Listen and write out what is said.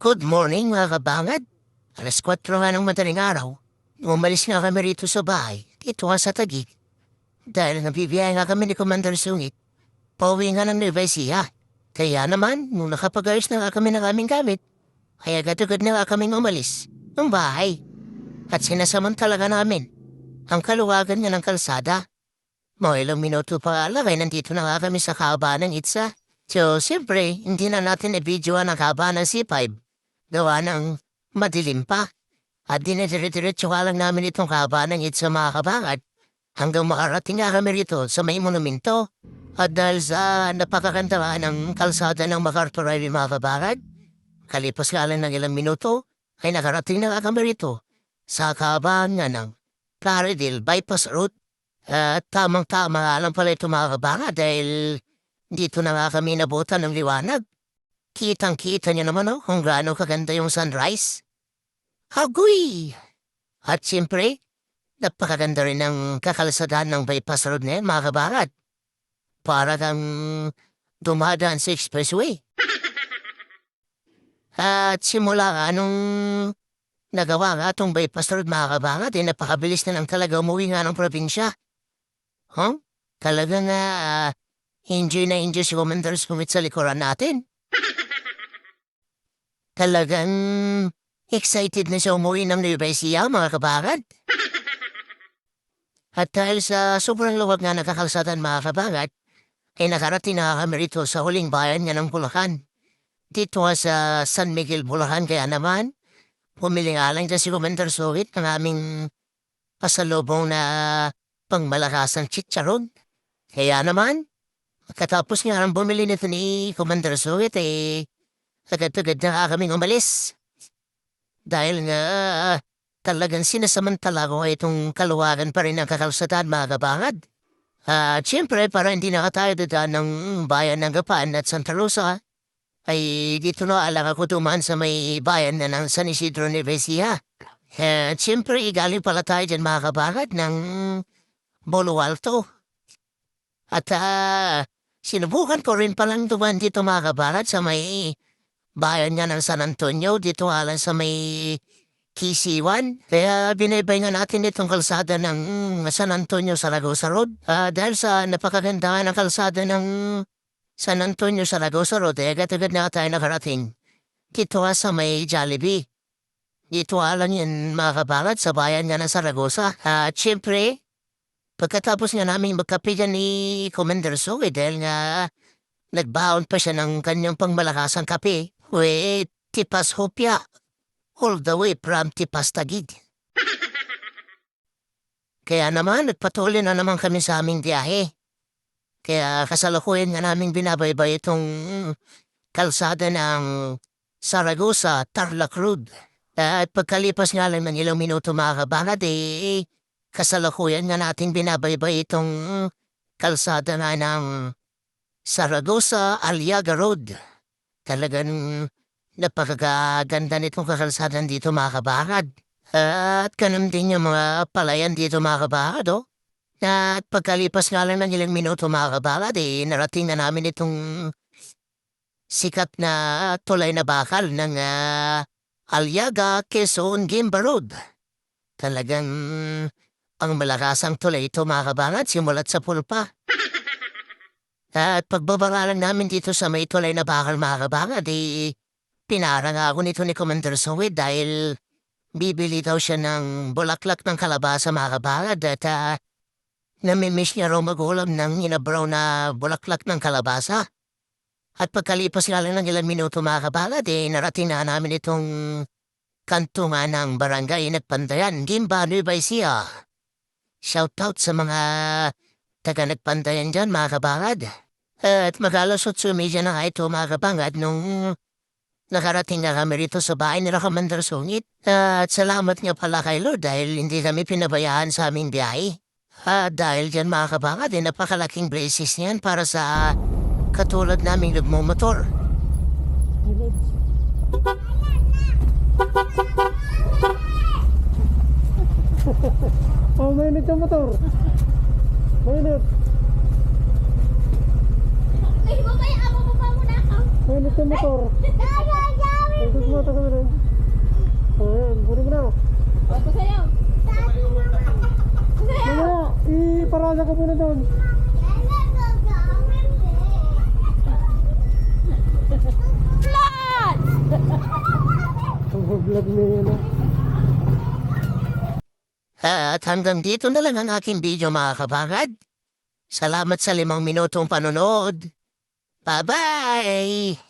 Good morning mga kabangad. Alas 4 nga ng madaling araw. Umalis nga kami rito sa bahay, dito nga sa Taguig. Dahil nabibiyay nga kami ni Commander Sungit. Pauwi nga ng Nueva Ecija. Kaya naman, nung nakapag-ayos na nga kami ng aming gamit, ay agad-agad na nga kaming umalis ng bahay. At sinasamantalaga namin ang kaluwagan nga ng kalsada. Mga ilang minuto pa lang ay nandito na nga kami sa kahabaan ng itsa. So, siyempre, hindi na natin i-video ang haba ng C5. Gawa ng madilim pa. At dinedire-diretso nga lang namin itong haba ng itsa mga kabangat. Hanggang makarating nga kami rito sa may monumento. At dahil sa napakaganda nga ng kalsada ng MacArthur Highway mga kabangat, kalipas nga lang ng ilang minuto, ay nakarating na kami rito sa kahabaan nga ng Plaridel Bypass Route. At tamang-tama lang pala ito mga kabangat dahil dito na nga kami nabutan ng liwanag. Kitang-kita niyo naman oh, kung gaano kaganda yung sunrise. Hagoy! At siyempre, napakaganda rin ng kakalsadaan ng bypass road na yan, mga kabarat. Para kang dumadaan sa expressway. At simula nga nung nagawa nga itong bypass road, mga kabarat, eh, napakabilis na lang talaga umuwi nga ng probinsya. Huh? Talaga nga, ah, enjoy na enjoy si Commander Sumit sa likuran natin. Talagang excited na siya umuwi ng Nueva Ecija, mga kabagat. At dahil sa sobrang luwag nga nakakalsatan mga kabagat, ay nakarating na kami rito sa huling bayan nga ng Bulacan. Dito sa San Miguel, Bulacan, kaya naman, pumili nga lang dyan si Commander Sumit ng aming pasalubong na pangmalakasang chicharon. Kaya naman, Katapos nga ang bumili nito ni Commander Suwit eh, agad-agad na kaming umalis. Dahil nga talagang sinasamantala ko itong kaluwagan pa rin ng kakalsadaan mga kabangad. At siyempre para hindi na tayo dadaan ng bayan ng Gapan at Santa Rosa, ay dito na alang ako dumaan sa may bayan na ng San Isidro Nevesia. At siyempre igaling pala tayo dyan mga kabangad ng Bolo Alto. At ah, Sinubukan ko rin palang duman dito mga kabarat sa may bayan nga ng San Antonio, dito alang sa may Kisiwan. Kaya binibay nga natin itong kalsada ng mm, San Antonio Saragosa Road. Ah, dahil sa napakaganda ng kalsada ng San Antonio Saragosa Road, eh, agad-agad na tayo nakarating. Dito sa may Jollibee. Dito alang yan mga kabarat sa bayan nga ng Saragosa. At syempre, Pagkatapos nga namin magkape dyan ni Commander Zoe dahil nga nagbaon pa siya ng kanyang pangmalakasang kape. We, tipas hopya. All the way from tipas tagid. Kaya naman, nagpatuloy na naman kami sa aming biyahe. Kaya kasalukuyan nga namin binabaybay itong kalsada ng Saragosa, Tarlac Road. At pagkalipas nga lang ng ilang minuto mga kabanad, eh, kasalukuyan nga natin binabaybay itong kalsada na ng Saragosa Aliaga Road. Talagang napakaganda nitong kakalsadan dito mga kabahad. At ganun din yung mga palayan dito mga kabahad, oh. At pagkalipas nga lang ng ilang minuto mga kabahad, eh, narating na namin itong sikat na tulay na bakal ng ah, Aliaga, Quezon, Gimba. Talagang ang malakasang tulay ito mga kabangat simulat sa pulpa. At pagbabara lang namin dito sa may tulay na bakal mga kabangat, eh, pinara ako nito ni Commander Sowit dahil bibili daw siya ng bulaklak ng kalabasa mga kabangat at uh, namimiss niya raw magulam ng inabraw na bulaklak ng kalabasa. At pagkalipas nga lang ng ilang minuto mga kabangat, eh, narating na namin itong kanto nga ng barangay Nagpandayan, Gimba, Nueva Ecija. Shoutout sa mga taga nagpantayan dyan, mga kabangad. At magalasot sumidya na nga ito, mga kabangad, nung nakarating na kami rito sa bahay ni Commander Sungit. At salamat nga pala kay Lord dahil hindi kami pinabayaan sa aming biyahe. At dahil dyan, mga kabangad, eh, napakalaking braces niyan para sa katulad naming nagmumotor. Oh, mainit yung motor. Mainit. mainit yung motor. Tagal mo, tagal mo. Ayan, buti mo na. Ba't ko sa'yo? Ano Mamaya, iparada ka muna doon. Vlog! Na yun ah. At hanggang dito na lang ang aking video mga kabangad. Salamat sa limang minutong panonood. Bye-bye!